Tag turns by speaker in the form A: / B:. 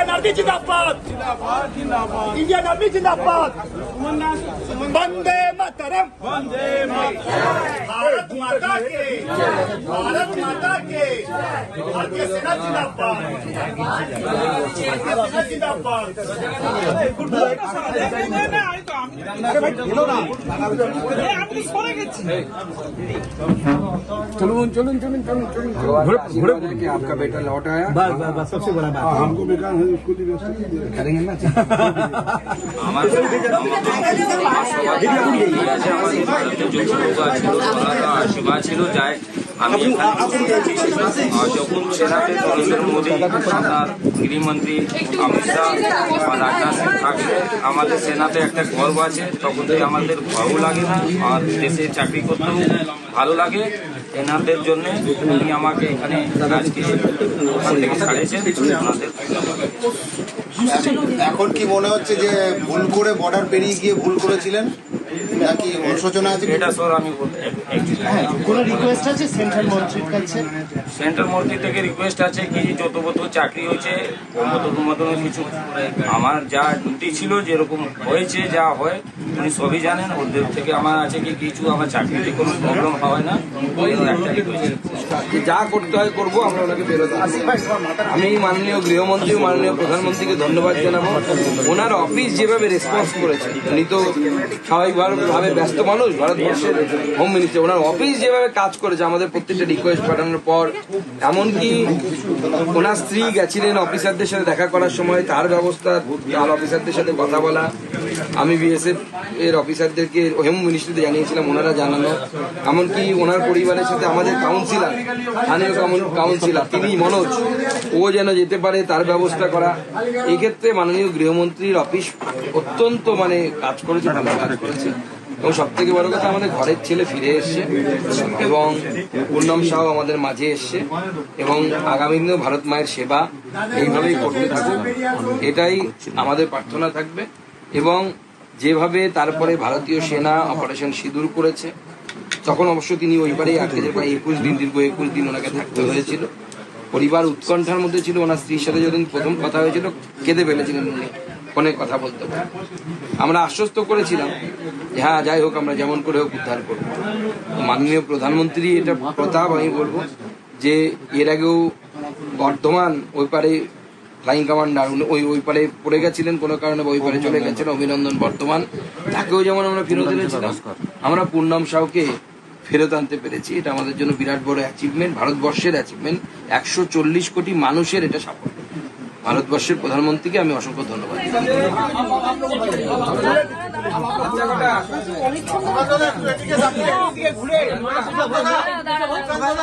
A: Indian army जिंदाबाद Indian army जिंदाबाद वंदे मातरम भारत माता के भारत माता के भारतीय सेना जिंदाबाद भारतीय सेना जिंदाबाद
B: चलून चलून चलून चलून चलून। घोड़े घोड़े। कि आपका बेटा लौट आया।
C: बस बस बस सबसे बड़ा बात।
D: हमको बेकार
E: আমার আশীর্বাদ ছিল যায় আমি যখন সেনাতে নরেন্দ্র মোদী আপনার গৃহমন্ত্রী অমিত শাহ বা রাজনাথ সিং থাকলে আমাদের সেনাতে একটা গর্ব আছে, তখন আমাদের ভয়ও লাগে না, আর দেশে চাকরি করতেও ভালো লাগে। এনাদের জন্য উনি আমাকে এখানে আজকে ওখান থেকে
F: এখন কি মনে হচ্ছে যে ভুল করে বর্ডার পেরিয়ে গিয়ে ভুল করেছিলেন? নাকি অনুশোচনা আছে?
E: এটা স্যার আমি
C: কোনো রিকোয়েস্ট আছে? সেন্ট্রাল মন্ত্রীর কাছে?
E: সেন্ট্রাল মন্ত্রী থেকে রিকোয়েস্ট আছে কি যত বত চাকরি হয়েছে মতো মতো কিছু আমার যা ডিউটি ছিল যেরকম হয়েছে যা হয় উনি সবই জানেন। ওদের থেকে আমার আছে কি কিছু আমার চাকরিতে কোনো প্রবলেম হয় না। ওই একটা request।
B: যে যা করতে হয় করব আমরা ওনাকে বেরোতে আমি মাননীয় গৃহমন্ত্রী মাননীয় প্রধানমন্ত্রীকে ধন্যবাদ জানাব। ওনার অফিস যেভাবে রেসপন্স করেছে উনি তো স্বাভাবিকভাবে ব্যস্ত মানুষ ভারতবর্ষের হোম মিনিস্টার ওনার অফিস যেভাবে কাজ করেছে আমাদের প্রত্যেকটা রিকোয়েস্ট পাঠানোর পর, এমনকি ওনার স্ত্রী গেছিলেন অফিসারদের সাথে দেখা করার সময়, তার ব্যবস্থা, তার অফিসারদের সাথে কথা বলা। আমি বিএসএফ এর অফিসারদেরকে হোম মিনিস্ট্রিতে জানিয়েছিলাম, ওনারা জানানো এমনকি ওনার পরিবারের সাথে আমাদের কাউন্সিলর স্থানীয় কাউন- কাউন্সিলর তিনি মনোজ, ও যেন যেতে পারে তার ব্যবস্থা করা। এক্ষেত্রে মাননীয় গৃহমন্ত্রীর অফিস অত্যন্ত মানে কাজ করেছে, ভালো কাজ করেছে। এবং সব থেকে বড় কথা, আমাদের ঘরের ছেলে ফিরে এসছে এবং পূর্ণম সাহ আমাদের মাঝে এসছে এবং আগামী দিনেও ভারত মায়ের সেবা এইভাবেই করতে থাকুক এটাই আমাদের প্রার্থনা থাকবে এবং যেভাবে তারপরে ভারতীয় সেনা অপারেশন সিঁদুর করেছে, তখন অবশ্য তিনি ওই পারেই আটকে যে প্রায় একুশ দিন, দীর্ঘ একুশ দিন ওনাকে থাকতে হয়েছিল। পরিবার উৎকণ্ঠার মধ্যে ছিল, ওনার স্ত্রীর সাথে যখন প্রথম কথা হয়েছিল, কেঁদে ফেলেছিলেন উনি। ফোনে কথা বলতে বলতে। আমরা আশ্বস্ত করেছিলাম যে হ্যাঁ যাই হোক আমরা যেমন করে হোক উদ্ধার করব। মাননীয় প্রধানমন্ত্রী এটা প্রতাপ আমি বলব যে এর আগেও বর্ধমান ওই পারে ফ্লাইং কমান্ডার ওই ওই পারে পড়ে গেছিলেন কোনো কারণে ওই পারে চলে গেছেন অভিনন্দন বর্তমান তাকেও যেমন আমরা ফেরত এনেছিলাম আমরা পূর্ণম সাউকে ফেরত আনতে পেরেছি। এটা আমাদের জন্য বিরাট বড় অ্যাচিভমেন্ট ভারতবর্ষের অ্যাচিভমেন্ট একশো চল্লিশ কোটি মানুষের এটা সাফল্য। ভারতবর্ষের প্রধানমন্ত্রীকে আমি অসংখ্য ধন্যবাদ
A: ঘুরে।